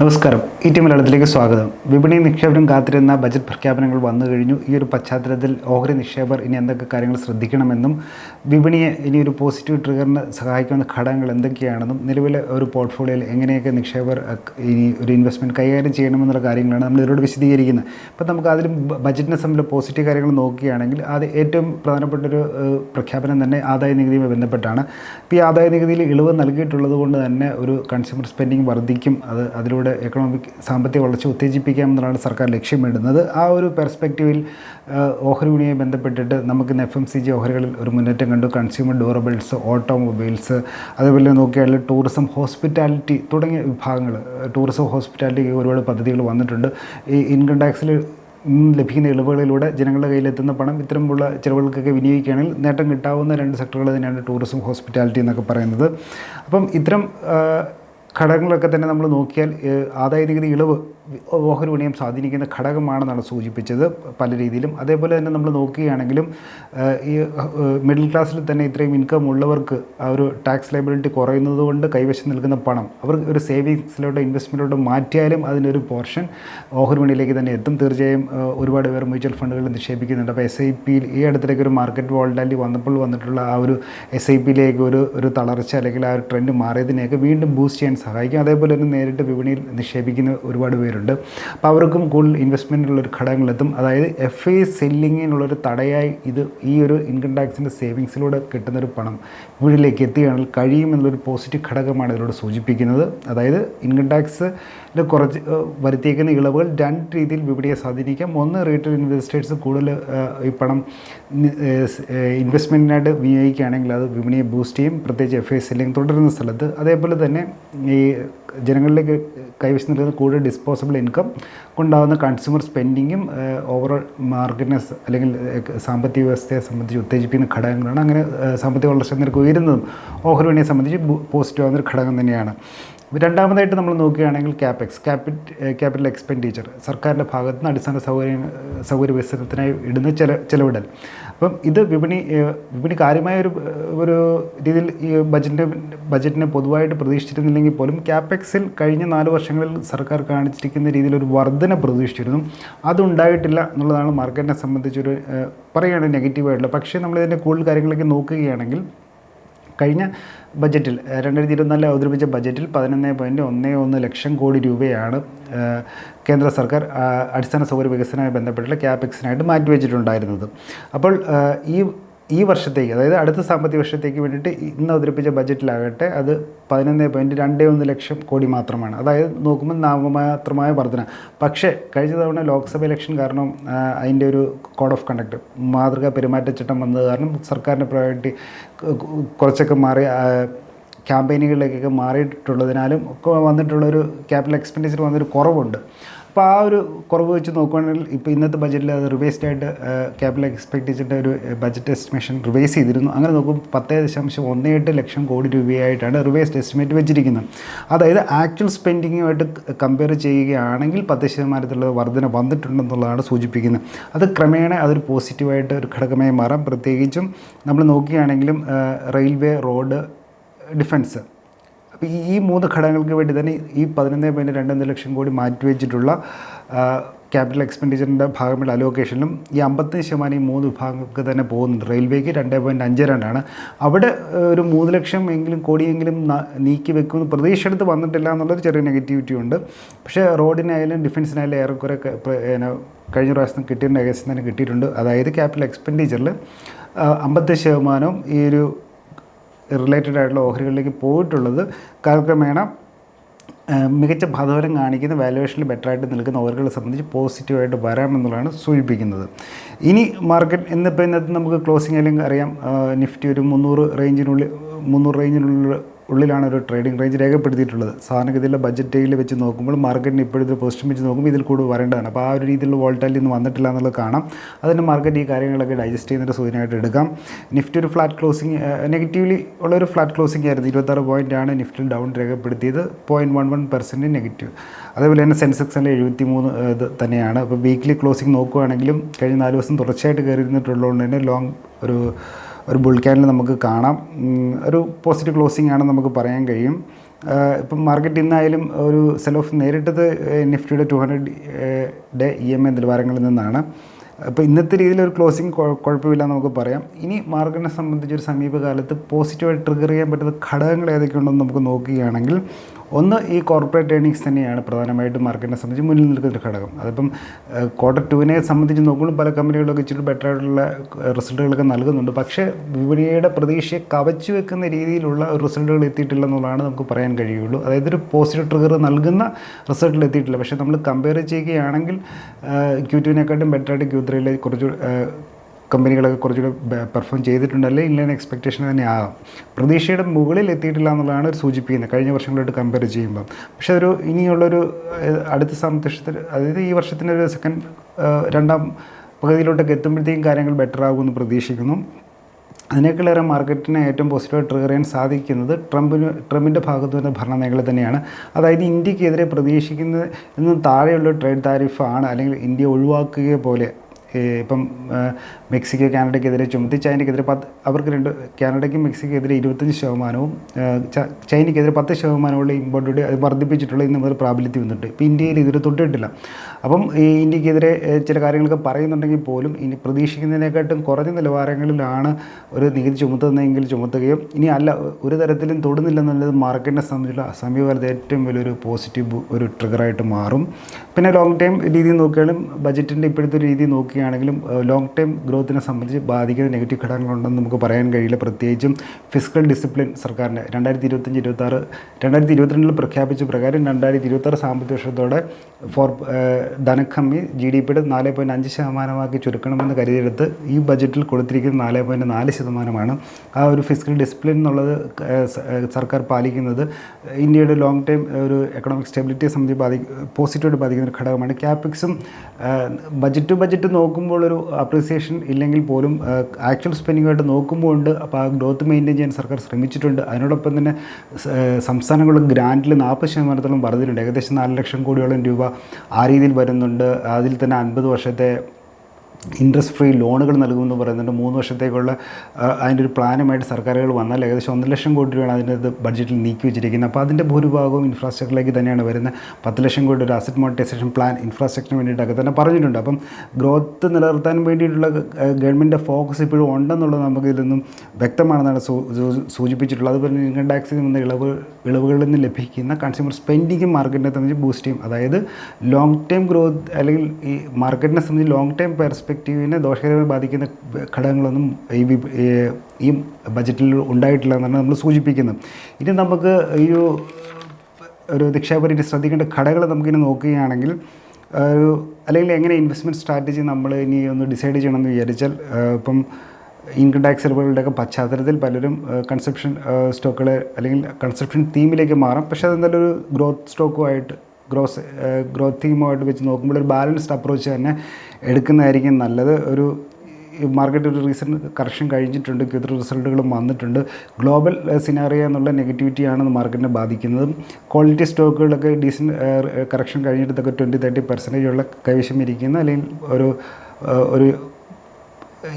നമസ്കാരം. E T മലയാളത്തിലേക്ക് സ്വാഗതം. വിപണി നിക്ഷേപനം കാത്തിരുന്ന ബജറ്റ് പ്രഖ്യാപനങ്ങൾ വന്നു കഴിഞ്ഞു. ഈ ഒരു പശ്ചാത്തലത്തിൽ ഓഹരി നിക്ഷേപർ ഇനി എന്തൊക്കെ കാര്യങ്ങൾ ശ്രദ്ധിക്കണമെന്നും വിപണിയെ ഇനി ഒരു പോസിറ്റീവ് ട്രിഗറിന് സഹായിക്കുന്ന ഘടകങ്ങൾ എന്തൊക്കെയാണെന്നും നിലവിലെ ഒരു പോർട്ട്ഫോളിയോയിൽ എങ്ങനെയൊക്കെ നിക്ഷേപർ ഇനി ഒരു ഇൻവെസ്റ്റ്മെന്റ് കൈകാര്യം ചെയ്യണമെന്നുള്ള കാര്യങ്ങളാണ് നമ്മൾ ഇതിലൂടെ വിശദീകരിക്കുന്നത്. അപ്പോൾ നമുക്ക് അതിൽ ബജറ്റിനെ സംബന്ധിച്ച് പോസിറ്റീവ് കാര്യങ്ങൾ നോക്കുകയാണെങ്കിൽ അത് ഏറ്റവും പ്രധാനപ്പെട്ട ഒരു പ്രഖ്യാപനം തന്നെ ആദായ നികുതിയുമായി ബന്ധപ്പെട്ടാണ്. ഇപ്പോൾ ഈ ആദായ നികുതിയിൽ ഇളവ് നൽകിയിട്ടുള്ളത് കൊണ്ട് തന്നെ ഒരു കൺസ്യൂമർ സ്പെൻഡിങ് വർദ്ധിക്കും. അത് അതിലൂടെ എക്കണോമിക് സാമ്പത്തിക വളർച്ച ഉത്തേജിപ്പിക്കാം എന്നുള്ളതാണ് സർക്കാർ ലക്ഷ്യമിടുന്നത്. ആ ഒരു പെർസ്പെക്റ്റീവിൽ ഓഹരി വിപണിയെ ബന്ധപ്പെട്ടിട്ട് നമുക്ക് എഫ് എം സി ജി ഓഹരികളിൽ ഒരു മുന്നേറ്റം കണ്ടു. കൺസ്യൂമർ ഡ്യൂറബിൾസ് ഓട്ടോമൊബൈൽസ് അതുപോലെ നോക്കിയാൽ ടൂറിസം ഹോസ്പിറ്റാലിറ്റി തുടങ്ങിയ വിഭാഗങ്ങൾ ടൂറിസം ഹോസ്പിറ്റാലിറ്റി ഒരുപാട് പദ്ധതികൾ വന്നിട്ടുണ്ട്. ഈ ഇൻകം ടാക്സിൽ ലഭിക്കുന്ന ഇളവുകളിലൂടെ ജനങ്ങളുടെ കയ്യിലെത്തുന്ന പണം ഇത്തരമുള്ള ചിലവുകൾക്കൊക്കെ വിനിയോഗിക്കുകയാണെങ്കിൽ നേട്ടം കിട്ടാവുന്ന രണ്ട് സെക്ടറുകൾ തന്നെയാണ് ടൂറിസം ഹോസ്പിറ്റാലിറ്റി എന്നൊക്കെ പറയുന്നത്. അപ്പം ഇത്തരം ഘടകങ്ങളൊക്കെ തന്നെ നമ്മൾ നോക്കിയാൽ ആദായ നികുതി ഇളവ് ഓഹരി വിപണിയും സ്വാധീനിക്കുന്ന ഘടകമാണെന്നാണ് സൂചിപ്പിച്ചത് പല രീതിയിലും. അതേപോലെ തന്നെ നമ്മൾ നോക്കുകയാണെങ്കിലും ഈ മിഡിൽ ക്ലാസ്സിൽ തന്നെ ഇത്രയും ഇൻകം ഉള്ളവർക്ക് ആ ഒരു ടാക്സ് ലൈബിലിറ്റി കുറയുന്നത് കൊണ്ട് കൈവശം നിൽക്കുന്ന പണം അവർ ഒരു സേവിങ്സിലോട്ടോ ഇൻവെസ്റ്റ്മെന്റിലോട്ടോ മാറ്റിയാലും അതിനൊരു പോർഷൻ ഓഹരി വിപണിയിലേക്ക് തന്നെ എത്തും. തീർച്ചയായും ഒരുപാട് പേർ മ്യൂച്വൽ ഫണ്ടുകളിൽ നിക്ഷേപിക്കുന്നുണ്ട്. അപ്പോൾ എസ് ഐ പിയിൽ ഈ അടുത്തിടയ്ക്ക് ഒരു മാർക്കറ്റ് വോൾഡാലിറ്റി വന്നപ്പോൾ വന്നിട്ടുള്ള ആ ഒരു എസ് ഐ പിയിലേക്ക് ഒരു ഒരു തളർച്ച അല്ലെങ്കിൽ ആ ഒരു ട്രെൻഡ് മാറിയതിനെയൊക്കെ വീണ്ടും ബൂസ്റ്റ് ചെയ്യാൻ സഹായിക്കും. അതേപോലെ തന്നെ നേരിട്ട് വിപണിയിൽ നിക്ഷേപിക്കുന്ന ഒരുപാട് പേരുണ്ട്. അപ്പോൾ അവർക്കും കൂടുതൽ ഇൻവെസ്റ്റ്മെന്റിനുള്ള ഒരു ഘടകങ്ങളെത്തും. അതായത് എഫ് ഐ സെല്ലിങ്ങിനുള്ളൊരു തടയായി ഇത് ഈ ഒരു ഇൻകം ടാക്സിന്റെ സേവിങ്സിലൂടെ കിട്ടുന്നൊരു പണം വീട്ടിലേക്ക് എത്തുകയാണെങ്കിൽ കഴിയുമെന്നുള്ളൊരു പോസിറ്റീവ് ഘടകമാണ് ഇതിലൂടെ സൂചിപ്പിക്കുന്നത്. അതായത് ഇൻകം ടാക്സ് കുറച്ച് വരുത്തിയേക്കുന്ന ഇളവുകൾ രണ്ട് രീതിയിൽ വിപണിയെ സ്വാധീനിക്കാം. ഒന്ന് റീറ്റെയിൽ ഇൻവെസ്റ്റേഴ്സ് കൂടുതൽ ഈ പണം ഇൻവെസ്റ്റ്മെന്റിനായിട്ട് വിനിയോഗിക്കുകയാണെങ്കിൽ അത് വിപണിയെ ബൂസ്റ്റ് ചെയ്യും. പ്രത്യേകിച്ച് എഫ് ഐ സെല്ലിംഗ് തുടരുന്ന സ്ഥലത്ത്. അതേപോലെ തന്നെ ഈ ജനങ്ങളിലേക്ക് കൈവശം നിൽക്കുന്ന കൂടുതൽ ഡിസ്പോസിബിൾ ഇൻകം കൊണ്ടാകുന്ന കൺസ്യൂമർ സ്പെൻഡിങ്ങും ഓവറോൾ മാർക്കറ്റിനെ അല്ലെങ്കിൽ സാമ്പത്തിക വ്യവസ്ഥയെ സംബന്ധിച്ച് ഉത്തേജിപ്പിക്കുന്ന ഘടകങ്ങളാണ്. അങ്ങനെ സാമ്പത്തിക വളർച്ച നിരക്ക് ഉയരുന്നതും ഓഹരി വിപണിയെ സംബന്ധിച്ച് പോസിറ്റീവ് ആകുന്ന ഒരു ഘടകം തന്നെയാണ്. രണ്ടാമതായിട്ട് നമ്മൾ നോക്കുകയാണെങ്കിൽ ക്യാപെക്സ് ക്യാപിറ്റ് ക്യാപിറ്റൽ എക്സ്പെൻഡിച്ചർ സർക്കാരിന്റെ ഭാഗത്തുനിന്ന് അടിസ്ഥാന സൗകര്യ സൗകര്യ വികസനത്തിനായി ഇടുന്ന ചില ചിലവിടൽ. അപ്പം ഇത് വിപണി വിപണി കാര്യമായ ഒരു ഒരു രീതിയിൽ ഈ ബജറ്റിന്റെ ബജറ്റിനെ പൊതുവായിട്ട് പ്രതീക്ഷിച്ചിരുന്നില്ലെങ്കിൽ പോലും ക്യാപെക്സിൽ കഴിഞ്ഞ നാല് വർഷങ്ങളിൽ സർക്കാർ കാണിച്ചിരിക്കുന്ന രീതിയിൽ ഒരു വർധന പ്രതീക്ഷിച്ചിരുന്നു. അതുണ്ടായിട്ടില്ല എന്നുള്ളതാണ് മാർക്കറ്റിനെ സംബന്ധിച്ചൊരു പറയുകയാണെങ്കിൽ നെഗറ്റീവായിട്ടുള്ള പക്ഷേ നമ്മളിതിന്റെ കൂടുതൽ കാര്യങ്ങളൊക്കെ നോക്കുകയാണെങ്കിൽ കഴിഞ്ഞ ബജറ്റിൽ രണ്ടായിരത്തി ഇരുപത്തിനാലിൽ അവതരിപ്പിച്ച ബജറ്റിൽ പതിനൊന്ന് പോയിന്റ് ഒന്ന് ഒന്ന് ലക്ഷം കോടി രൂപയാണ് കേന്ദ്ര സർക്കാർ അടിസ്ഥാന സൗകര്യ വികസനവുമായി ബന്ധപ്പെട്ടുള്ള ക്യാപെക്സിനായിട്ട് മാറ്റിവെച്ചിട്ടുണ്ടായിരുന്നത്. അപ്പോൾ ഈ ഈ വർഷത്തേക്ക് അതായത് അടുത്ത സാമ്പത്തിക വർഷത്തേക്ക് വേണ്ടിയിട്ട് ഇന്ന് അവതരിപ്പിച്ച ബജറ്റിലാകട്ടെ അത് പതിനൊന്ന് പോയിന്റ് രണ്ടേ ഒന്ന് ലക്ഷം കോടി മാത്രമാണ്. അതായത് നോക്കുമ്പോൾ നാമമാത്രമായ വർധന. പക്ഷേ കഴിഞ്ഞ തവണ ലോക്സഭ ഇലക്ഷൻ കാരണം അതിന്റെ ഒരു കോഡ് ഓഫ് കണ്ടക്ട് മാതൃകാ പെരുമാറ്റച്ചട്ടം വന്നത് കാരണം സർക്കാരിന്റെ പ്രയോറിറ്റി കുറച്ചൊക്കെ മാറി ക്യാമ്പയിനുകളിലേക്കൊക്കെ മാറിയിട്ടുള്ളതിനാലും ഒക്കെ വന്നിട്ടുള്ളൊരു ക്യാപിറ്റൽ എക്സ്പെൻഡിച്ചർ വന്നൊരു കുറവുണ്ട്. അപ്പോൾ ആ ഒരു കുറവ് വെച്ച് നോക്കുകയാണെങ്കിൽ ഇപ്പോൾ ഇന്നത്തെ ബജറ്റിൽ അത് റിവൈസ്ഡ് ആയിട്ട് ക്യാപിറ്റൽ എക്സ്പെൻഡിച്ചറിന്റെ ഒരു ബജറ്റ് എസ്റ്റിമേഷൻ റിവൈസ് ചെയ്തിരുന്നു. അങ്ങനെ നോക്കുമ്പോൾ പത്തേ ദശാംശം ഒന്ന് എട്ട് ലക്ഷം കോടി രൂപയായിട്ടാണ് റിവൈസ്ഡ് എസ്റ്റിമേറ്റ് വെച്ചിരിക്കുന്നത്. അതായത് ആക്ച്വൽ സ്പെൻഡിങ്ങുമായിട്ട് കമ്പയർ ചെയ്യുകയാണെങ്കിൽ പത്ത് ശതമാനത്തിലുള്ള വർധന വന്നിട്ടുണ്ടെന്നുള്ളതാണ് സൂചിപ്പിക്കുന്നത്. അത് ക്രമേണ അതൊരു പോസിറ്റീവായിട്ട് ഒരു ഘടകമായി മാറാം. പ്രത്യേകിച്ചും നമ്മൾ നോക്കുകയാണെങ്കിലും റെയിൽവേ റോഡ് ഡിഫൻസ് അപ്പോൾ ഈ മൂന്ന് ഘടകങ്ങൾക്ക് വേണ്ടി തന്നെ ഈ പതിനൊന്ന് പോയിന്റ് രണ്ടൊന്ന് ലക്ഷം കോടി മാറ്റിവെച്ചിട്ടുള്ള ക്യാപിറ്റൽ എക്സ്പെൻഡിച്ചറിന്റെ ഭാഗമുള്ള അലോക്കേഷനിലും ഈ അമ്പത്തഞ്ച് ശതമാനം ഈ മൂന്ന് വിഭാഗങ്ങൾക്ക് തന്നെ പോകുന്നുണ്ട്. റെയിൽവേക്ക് രണ്ട് പോയിന്റ് അഞ്ച് രണ്ടാണ് അവിടെ ഒരു മൂന്ന് ലക്ഷം എങ്കിലും കോടിയെങ്കിലും നീക്കി വെക്കുമെന്ന് പ്രതീക്ഷ എടുത്ത് വന്നിട്ടില്ല എന്നുള്ളൊരു ചെറിയ നെഗറ്റിവിറ്റി ഉണ്ട്. പക്ഷേ റോഡിനായാലും ഡിഫൻസിനായാലും ഏറെക്കുറെ കഴിഞ്ഞ പ്രാവശ്യം കിട്ടിയിട്ടുണ്ട് ഏകദേശം തന്നെ കിട്ടിയിട്ടുണ്ട്. അതായത് ക്യാപിറ്റൽ എക്സ്പെൻഡിച്ചറിൽ അമ്പത്തഞ്ച് ശതമാനവും ഈ ഒരു റിലേറ്റഡ് ആയിട്ടുള്ള ഓഹരികളിലേക്ക് പോയിട്ടുള്ളത് കാലക്രമേണ മികച്ച ഭദവരം കാണിക്കുന്ന വാലുവേഷനിൽ ബെറ്ററായിട്ട് നിൽക്കുന്ന ഓഹരികളെ സംബന്ധിച്ച് പോസിറ്റീവായിട്ട് വരാമെന്നുള്ളതാണ് സൂചിപ്പിക്കുന്നത്. ഇനി മാർക്കറ്റ് ഇന്നിപ്പോൾ ഇന്നത്തെ നമുക്ക് ക്ലോസിംഗ് അല്ലെങ്കിൽ അറിയാം നിഫ്റ്റി ഒരു മുന്നൂറ് റേഞ്ചിനുള്ളിൽ മുന്നൂറ് റേഞ്ചിനുള്ള ഉള്ളിലാണ് ഒരു ട്രേഡിംഗ് റേഞ്ച് രേഖപ്പെടുത്തിയിട്ടുള്ളത്. സാധാരണഗതിയിലെ ഡേയിൽ വെച്ച് നോക്കുമ്പോൾ മാർക്കറ്റിന് ഇപ്പോഴത്തെ പൊസിഷൻ വെച്ച് നോക്കുമ്പോൾ ഇതിൽ കൂടുതൽ വരേണ്ടതാണ്. അപ്പോൾ ആ ഒരു രീതിയിലുള്ള വോൾട്ടാലിറ്റി ഒന്നും വന്നിട്ടില്ല എന്നുള്ളത് കാണാം. അതിന് മാർക്കറ്റ് ഈ കാര്യങ്ങളൊക്കെ ഡൈജസ്റ്റ് ചെയ്യുന്നൊരു സൂചനയായിട്ട് എടുക്കാം. നിഫ്റ്റി ഒരു ഫ്ലാറ്റ് ക്ലോസിങ് നെഗറ്റീവ്ലി ഉള്ള ഒരു ഫ്ലാറ്റ് ക്ലോസിംഗ് ആയിരുന്നു. ഇരുപത്താറ് പോയിന്റ് ആണ് നിഫ്റ്റിൽ ഡൗൺ രേഖപ്പെടുത്തിയത്. Point one one percent negative അതേപോലെ തന്നെ സെൻസെക്സിൽ എഴുപത്തി മൂന്ന് ഇത് തന്നെയാണ്. അപ്പോൾ വീക്ക്ലി ക്ലോസിംഗ് നോക്കുകയാണെങ്കിലും കഴിഞ്ഞ നാല് ദിവസം തുടർച്ചയായിട്ട് കയറി ഇരുന്നിട്ടുള്ളതുകൊണ്ട് തന്നെ ലോങ് ഒരു ഒരു ബുൾക്കാനിൽ നമുക്ക് കാണാം. ഒരു പോസിറ്റീവ് ക്ലോസിംഗ് ആണ് നമുക്ക് പറയാൻ കഴിയും. ഇപ്പം മാർക്കറ്റ് ഇന്നായാലും ഒരു സെൽ ഓഫ് നേരിട്ടത് നിഫ്റ്റിയുടെ two hundred day E M A നിലവാരങ്ങളിൽ നിന്നാണ്. അപ്പോൾ ഇന്നത്തെ രീതിയിൽ ഒരു ക്ലോസിങ് കുഴപ്പമില്ല നമുക്ക് പറയാം. ഇനി മാർക്കറ്റിനെ സംബന്ധിച്ച് ഒരു സമീപകാലത്ത് പോസിറ്റീവായി ട്രിഗർ ചെയ്യാൻ പറ്റുന്ന ഘടകങ്ങൾ ഏതൊക്കെയുണ്ടെന്ന് നമുക്ക് നോക്കുകയാണെങ്കിൽ ഒന്ന് ഈ കോർപ്പറേറ്റ് ഏണിങ്സ് തന്നെയാണ് പ്രധാനമായിട്ടും മാർക്കറ്റിനെ സംബന്ധിച്ച് മുന്നിൽ നിൽക്കുന്ന ഒരു ഘടകം. അതിപ്പം ക്വാർട്ടർ ടുവിനെ സംബന്ധിച്ച് നോക്കുമ്പോൾ പല കമ്പനികളൊക്കെ ഇച്ചിരി ബെറ്റർ ആയിട്ടുള്ള റിസൾട്ടുകളൊക്കെ നൽകുന്നുണ്ട്. പക്ഷേ വിപണിയുടെ പ്രതീക്ഷയെ കവച്ചു വെക്കുന്ന രീതിയിലുള്ള റിസൾട്ടുകൾ എത്തിയിട്ടില്ല എന്നുള്ളതാണ് നമുക്ക് പറയാൻ കഴിയുള്ളൂ. അതായത് ഒരു പോസിറ്റീവ് ട്രിഗർ നൽകുന്ന റിസൾട്ടിൽ എത്തിയിട്ടില്ല. പക്ഷേ നമ്മൾ കമ്പയർ ചെയ്യുകയാണെങ്കിൽ ക്യൂ ടുവിനെക്കാട്ടും ബെറ്ററായിട്ട് ക്യൂ ത്രീയിൽ കുറച്ച് കമ്പനികളൊക്കെ കുറച്ചുകൂടെ പെർഫോം ചെയ്തിട്ടുണ്ട്. അല്ലെങ്കിൽ ഇല്ലെന്ന എക്സ്പെക്റ്റേഷൻ തന്നെ ആകാം. പ്രതീക്ഷയുടെ മുകളിൽ എത്തിയിട്ടില്ല എന്നുള്ളതാണ് ഒരു സൂചിപ്പിക്കുന്നത്. കഴിഞ്ഞ വർഷങ്ങളായിട്ട് കമ്പയർ ചെയ്യുമ്പോൾ പക്ഷേ ഒരു ഇനിയുള്ളൊരു അടുത്ത സാമ്പത്തികത്തിൽ അതായത് ഈ വർഷത്തിന്റെ ഒരു സെക്കൻഡ് രണ്ടാം പകുതിയിലോട്ടൊക്കെ എത്തുമ്പോഴത്തേക്കും കാര്യങ്ങൾ ബെറ്റർ ആകുമെന്ന് പ്രതീക്ഷിക്കുന്നു. അതിനേക്കാളേറെ മാർക്കറ്റിനെ ഏറ്റവും പോസിറ്റീവ് ട്രിഗർ ചെയ്യാൻ സാധിക്കുന്നത് ട്രംപിന് ട്രംപിന്റെ ഭാഗത്തു നിന്ന് മേഖല തന്നെയാണ്. അതായത് ഇന്ത്യക്കെതിരെ പ്രതീക്ഷിക്കുന്നത് ഇന്നും താഴെയുള്ള ട്രേഡ് താരിഫാണ് അല്ലെങ്കിൽ ഇന്ത്യ ഒഴിവാക്കുക പോലെ ഇപ്പം മെക്സിക്കോ കാനഡയ്ക്കെതിരെ ചുമത്തി ചൈനയ്ക്കെതിരെ പത്ത് അവർക്ക് രണ്ട് കാനഡയ്ക്കും മെക്സിക്കോയ്ക്കെതിരെ ഇരുപത്തഞ്ച് ശതമാനവും ചൈനയ്ക്കെതിരെ പത്ത് ശതമാനമുള്ള ഇമ്പോർട്ട് അത് വർദ്ധിപ്പിച്ചിട്ടുള്ള ഇന്ന് മുതൽ പ്രാബല്യത്തിൽ വന്നിട്ട് ഇപ്പോൾ ഇന്ത്യയിൽ ഇതുവരെ തൊട്ടിട്ടില്ല. അപ്പം ഈ ഇന്ത്യക്കെതിരെ ചില കാര്യങ്ങളൊക്കെ പറയുന്നുണ്ടെങ്കിൽ പോലും ഇനി പ്രതീക്ഷിക്കുന്നതിനെക്കാട്ടും കുറഞ്ഞ നിലവാരങ്ങളിലാണ് ഒരു നികുതി ചുമത്തുന്നതെങ്കിൽ ചുമത്തുകയും ഇനി അല്ല ഒരു തരത്തിലും തൊടുന്നില്ലെന്നുള്ളത് മാർക്കറ്റിനെ സംബന്ധിച്ചുള്ള സമീപകാലത്ത് ഏറ്റവും വലിയൊരു പോസിറ്റീവ് ഒരു ട്രിഗറായിട്ട് മാറും. പിന്നെ ലോങ് ടൈം രീതി നോക്കുകയാണെങ്കിലും ബജറ്റിന്റെ ഇപ്പോഴത്തെ രീതി നോക്കുകയാണെങ്കിലും ലോങ് ടൈം ഗ്രോത്തിനെ സംബന്ധിച്ച് ബാധിക്കുന്ന നെഗറ്റീവ് ഘടകങ്ങളുണ്ടെന്ന് നമുക്ക് പറയാൻ കഴിയില്ല. പ്രത്യേകിച്ചും ഫിസിക്കൽ ഡിസിപ്ലിൻ സർക്കാരിന്റെ രണ്ടായിരത്തി ഇരുപത്തഞ്ച് ഇരുപത്താറ് രണ്ടായിരത്തി ഇരുപത്തിരണ്ടിൽ പ്രഖ്യാപിച്ച പ്രകാരം രണ്ടായിരത്തി ഇരുപത്താറ് സാമ്പത്തിക വർഷത്തോടെ ഫോർ ധനക്കമ്മി ജി ഡി പിയുടെ നാല് പോയിന്റ് അഞ്ച് ശതമാനമാക്കി ചുരുക്കണമെന്ന് കരുതിയെടുത്ത് ഈ ബജറ്റിൽ കൊടുത്തിരിക്കുന്ന നാല് പോയിന്റ് നാല് ശതമാനമാണ് ആ ഒരു ഫിസിക്കൽ ഡിസിപ്ലിൻ എന്നുള്ളത് സർക്കാർ പാലിക്കുന്നത്. ഇന്ത്യയുടെ ലോങ് ടൈം ഒരു എക്കണോമിക് സ്റ്റെബിലിറ്റിയെ സംബന്ധിച്ച് ബാധി പോസിറ്റീവായിട്ട് ബാധിക്കുന്ന ഒരു ഘടകമാണ്. ക്യാപിക്സും ബജറ്റ് ടു ബജറ്റ് നോക്കുമ്പോൾ ഒരു അപ്രീസിയേഷൻ ഇല്ലെങ്കിൽ പോലും ആക്ച്വൽ സ്പെൻഡിങ്ങായിട്ട് നോക്കുമ്പോൾ ഉണ്ട് അപ്പോൾ ആ ഗ്രോത്ത് മെയിന്റെയിൻ ചെയ്യാൻ സർക്കാർ ശ്രമിച്ചിട്ടുണ്ട്. അതിനോടൊപ്പം തന്നെ സംസ്ഥാനങ്ങളും ഗ്രാൻഡിൽ നാൽപ്പത് ശതമാനത്തോളം വർദ്ധിച്ചിട്ടുണ്ട് ഏകദേശം നാല് ലക്ഷം കോടിയോളം രൂപ ആ രീതിയിൽ വരുന്നുണ്ട്. അതിൽ തന്നെ അൻപത് വർഷത്തെ ഇൻട്രസ്റ്റ് ഫ്രീ ലോണുകൾ നൽകുമെന്ന് പറയുന്നുണ്ട്. മൂന്ന് വർഷത്തേക്കുള്ള അതിന്റെ ഒരു പ്ലാനുമായിട്ട് സർക്കാരുകൾ വന്നാൽ ഏകദേശം ഒന്നര ലക്ഷം കോടി രൂപയാണ് അതിന്റെ ബഡ്ജറ്റിൽ നീക്കി വെച്ചിരിക്കുന്നത്. അപ്പോൾ അതിന്റെ ഭൂരിഭാഗവും ഇൻഫ്രാസ്ട്രക്ചറിലേക്ക് തന്നെയാണ് വരുന്നത്. പത്ത് ലക്ഷം കോടി ഒരു അസറ്റ് മോണിറ്റൈസേഷൻ പ്ലാൻ ഇൻഫ്രാസ്ട്രക്ചറിന് വേണ്ടിയിട്ടൊക്കെ തന്നെ പറഞ്ഞിട്ടുണ്ട്. അപ്പം ഗ്രോത്ത് നിലനിർത്താൻ വേണ്ടിയിട്ടുള്ള ഗവൺമെന്റിന്റെ ഫോക്കസ് ഇപ്പോഴും ഉണ്ടെന്നുള്ളത് നമുക്ക് ഇതിൽ നിന്നും വ്യക്തമാണെന്നാണ് സൂചിപ്പിച്ചിട്ടുള്ളത്. അതുപോലെ ഇൻകം ടാക്സിൽ നിന്ന് ഇളവ് ഇളവുകളിൽ നിന്ന് ലഭിക്കുന്ന കൺസ്യൂമർ സ്പെൻഡിങ്ങും മാർക്കറ്റിനെ സംബന്ധിച്ച് ബൂസ്റ്റ് ചെയ്യും. അതായത് ലോങ് ടേം ഗ്രോത്ത് അല്ലെങ്കിൽ ഈ മാർക്കറ്റിനെ സംബന്ധിച്ച് ലോങ് ടൈം പെർസ്പെക്റ്റീവിനെ ദോഷകരമായി ബാധിക്കുന്ന ഘടകങ്ങളൊന്നും ഈ ഈ- ബജറ്റിൽ ഉണ്ടായിട്ടില്ല എന്നാണ് നമ്മൾ സൂചിപ്പിക്കുന്നത്. ഇനി നമുക്ക് ഈ ഒരു നിക്ഷേപരീതി ശ്രദ്ധിക്കേണ്ട ഘടകങ്ങൾ നമുക്കിനി നോക്കുകയാണെങ്കിൽ ഒരു അല്ലെങ്കിൽ എങ്ങനെ ഇൻവെസ്റ്റ്മെന്റ് സ്ട്രാറ്റജി നമ്മൾ ഇനി ഒന്ന് ഡിസൈഡ് ചെയ്യണമെന്ന് വിചാരിച്ചാൽ ഇപ്പം ഇൻകം ടാക്സ് ഇളവുകളുടെയൊക്കെ പശ്ചാത്തലത്തിൽ പലരും കൺസെപ്ഷൻ സ്റ്റോക്കുകൾ അല്ലെങ്കിൽ കൺസെപ്ഷൻ തീമിലേക്ക് മാറാം. പക്ഷേ അതെന്തായാലും ഒരു ഗ്രോത്ത് സ്റ്റോക്കുമായിട്ട് ഗ്രോസ് ഗ്രോത്ത് തീമുമായിട്ട് വെച്ച് നോക്കുമ്പോൾ ഒരു ബാലൻസ്ഡ് അപ്രോച്ച് തന്നെ എടുക്കുന്നതായിരിക്കും നല്ലത്. ഒരു മാർക്കറ്റ് ഒരു റീസെന്റ് കറക്ഷൻ കഴിഞ്ഞിട്ടുണ്ട് ഇത്ര റിസൾട്ടുകളും വന്നിട്ടുണ്ട്. ഗ്ലോബൽ സിനാറിയ എന്നുള്ള നെഗറ്റിവിറ്റിയാണ് മാർക്കറ്റിനെ ബാധിക്കുന്നത്. ക്വാളിറ്റി സ്റ്റോക്കുകളൊക്കെ ഡീസന്റ് കറക്ഷൻ കഴിഞ്ഞിട്ടൊക്കെ ട്വന്റി തേർട്ടി പെർസെന്റേജ് ഉള്ള കൈവശം ഇരിക്കുന്ന അല്ലെങ്കിൽ ഒരു ഒരു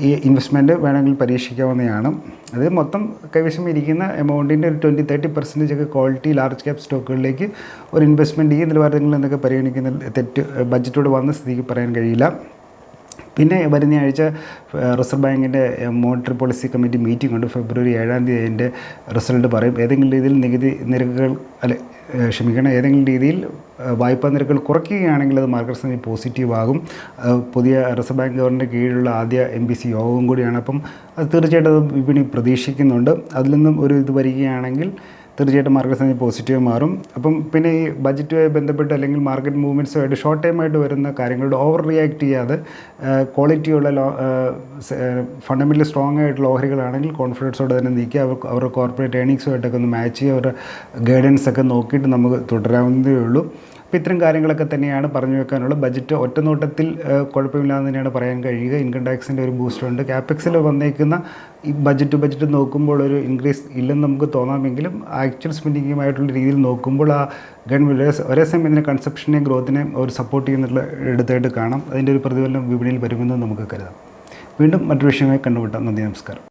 ഈ ഇൻവെസ്റ്റ്മെന്റ് വേണമെങ്കിൽ പരീക്ഷിക്കാവുന്നതാണ്. അത് മൊത്തം കൈവശം ഇരിക്കുന്ന എമൗണ്ടിന്റെ ഒരു ട്വന്റി തേർട്ടി പെർസെന്റേജ് ഒക്കെ ക്വാളിറ്റി ലാർജ് ക്യാപ് സ്റ്റോക്കുകളിലേക്ക് ഒരു ഇൻവെസ്റ്റ്മെന്റ് ഈ നിലവാരങ്ങളിൽ നിന്നൊക്കെ പരിഗണിക്കുന്ന തെറ്റ് ബഡ്ജറ്റോട് വന്ന സ്ഥിതിക്ക് പറയാൻ കഴിയില്ല. പിന്നെ വരുന്ന ആഴ്ച റിസർവ് ബാങ്കിന്റെ മോണിറ്ററി പോളിസി കമ്മിറ്റി മീറ്റിംഗ് ഉണ്ട്. ഫെബ്രുവരി ഏഴാം തീയതി അതിന്റെ റിസൾട്ട് പറയും. ഏതെങ്കിലും രീതിയിൽ നികുതി നിരക്കുകൾ അല്ലെ ക്ഷമിക്കണം. ഏതെങ്കിലും രീതിയിൽ വായ്പാ നിരക്കുകൾ കുറയ്ക്കുകയാണെങ്കിൽ അത് മാർക്കറ്റ് സമയം പോസിറ്റീവ് ആകും പുതിയ റിസർവ് ബാങ്ക് ഗവർണറിന്റെ കീഴിലുള്ള ആദ്യ എം ബി സി യോഗവും കൂടിയാണ്. അപ്പം അത് തീർച്ചയായിട്ടും അത് വിപണി പ്രതീക്ഷിക്കുന്നുണ്ട്. അതിൽ നിന്നും ഒരു ഇത് വരികയാണെങ്കിൽ തീർച്ചയായിട്ടും മാർക്കറ്റ് സമയം പോസിറ്റീവ് മാറും. അപ്പം പിന്നെ ഈ ബജറ്റുമായി ബന്ധപ്പെട്ട് അല്ലെങ്കിൽ മാർക്കറ്റ് മൂവ്മെന്റ്സുമായിട്ട് ഷോർട്ട് ടൈമായിട്ട് വരുന്ന കാര്യങ്ങളോട് ഓവർ റിയാക്ട് ചെയ്യാതെ ക്വാളിറ്റിയുള്ള ലോ ഫണ്ടമെന്റലി സ്ട്രോങ് ആയിട്ടുള്ള ഓഹരികളാണെങ്കിൽ കോൺഫിഡൻസോടെ തന്നെ നീക്കി അവർ അവരുടെ കോർപ്പറേറ്റ് ഏണിങ്സുമായിട്ടൊക്കെ ഒന്ന് മാച്ച് ചെയ്യുക അവരുടെ ഗൈഡൻസ് ഒക്കെ നോക്കിയിട്ട് നമുക്ക് തുടരാവുന്നതേ ഉള്ളൂ. അപ്പോൾ ഇത്തരം കാര്യങ്ങളൊക്കെ തന്നെയാണ് പറഞ്ഞു വെക്കാനുള്ള ബജറ്റ് ഒറ്റനോട്ടത്തിൽ കുഴപ്പമില്ലാന്ന് തന്നെയാണ് പറയാൻ കഴിയുക. ഇൻകം ടാക്സിന്റെ ഒരു ബൂസ്റ്റർ ഉണ്ട്. ക്യാപെക്സിൽ വന്നേക്കുന്ന ഈ ബജറ്റ് ബജറ്റ് നോക്കുമ്പോൾ ഒരു ഇൻക്രീസ് ഇല്ലെന്ന് നമുക്ക് തോന്നാമെങ്കിലും ആക്ച്വൽ സ്പെൻഡിങ്ങുമായിട്ടുള്ള രീതിയിൽ നോക്കുമ്പോൾ ആ ഗവൺമെന്റ് ഒരേ സമയം ഇതിനെ കൺസെപ്ഷനെയും ഗ്രോത്തിനെയും ഒരു സപ്പോർട്ട് ചെയ്യുന്നുള്ള എടുത്തായിട്ട് കാണാം. അതിന്റെ ഒരു പ്രതിഫലനം വിപണിയിൽ വരുമെന്ന് നമുക്ക് കരുതാം. വീണ്ടും മറ്റൊരു വിഷയമായി കണ്ടുമുട്ടാം. നന്ദി നമസ്കാരം.